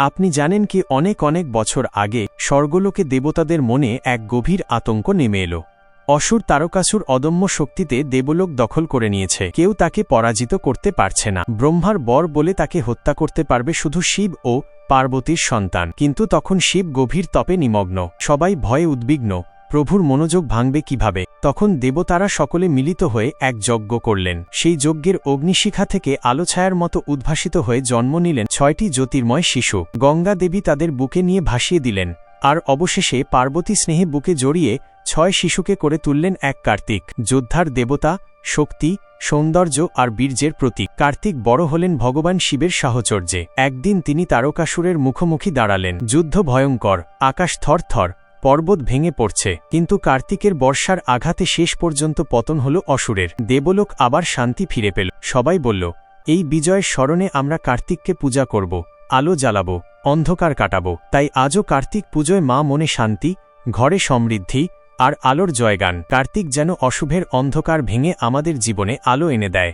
আপনি জানেন কি অনেক অনেক বছর আগে স্বর্গলোকে দেবতাদের মনে এক গভীর আতঙ্ক নেমে এলো। অসুর তারকাসুর অদম্য শক্তিতে দেবলোক দখল করে নিয়েছে। কেউ তাকে পরাজিত করতে পারছে না। ব্রহ্মার বর বলে তাকে হত্যা করতে পারবে শুধু শিব ও পার্বতীর সন্তান। কিন্তু তখন শিব গভীর তপে নিমগ্ন। সবাই ভয়ে উদ্বিগ্ন। প্রভুর মনোযোগ ভাঙবে কীভাবে? তখন দেবতারা সকলে মিলিত হয়ে এক যজ্ঞ করলেন। সেই যজ্ঞের অগ্নিশিখা থেকে আলোছায়ার মতো উদ্ভাসিত হয়ে জন্ম নিলেন ছয়টি জ্যোতির্ময় শিশু। গঙ্গা দেবী তাদের বুকে নিয়ে ভাসিয়ে দিলেন আর অবশেষে পার্বতী স্নেহে বুকে জড়িয়ে ছয় শিশুকে করে তুললেন এক কার্তিক। যোদ্ধার দেবতা, শক্তি, সৌন্দর্য আর বীর্যের প্রতীক। কার্তিক বড় হলেন ভগবান শিবের সাহচর্যে। একদিন তিনি তারকাসুরের মুখোমুখি দাঁড়ালেন। যুদ্ধ ভয়ঙ্কর, আকাশ থরথর পর্বত ভেঙে পড়ছে, কিন্তু কার্তিকের বর্ষার আঘাতে শেষ পর্যন্ত পতন হল অসুরের। দেবলোক আবার শান্তি ফিরে পেল। সবাই বলল, এই বিজয়ের স্মরণে আমরা কার্তিককে পূজা করব, আলো জ্বালাব, অন্ধকার কাটাব। তাই আজও কার্তিক পুজোয় মা মনে শান্তি, ঘরে সমৃদ্ধি আর আলোর জয়গান। কার্তিক যেন অশুভের অন্ধকার ভেঙে আমাদের জীবনে আলো এনে দেয়।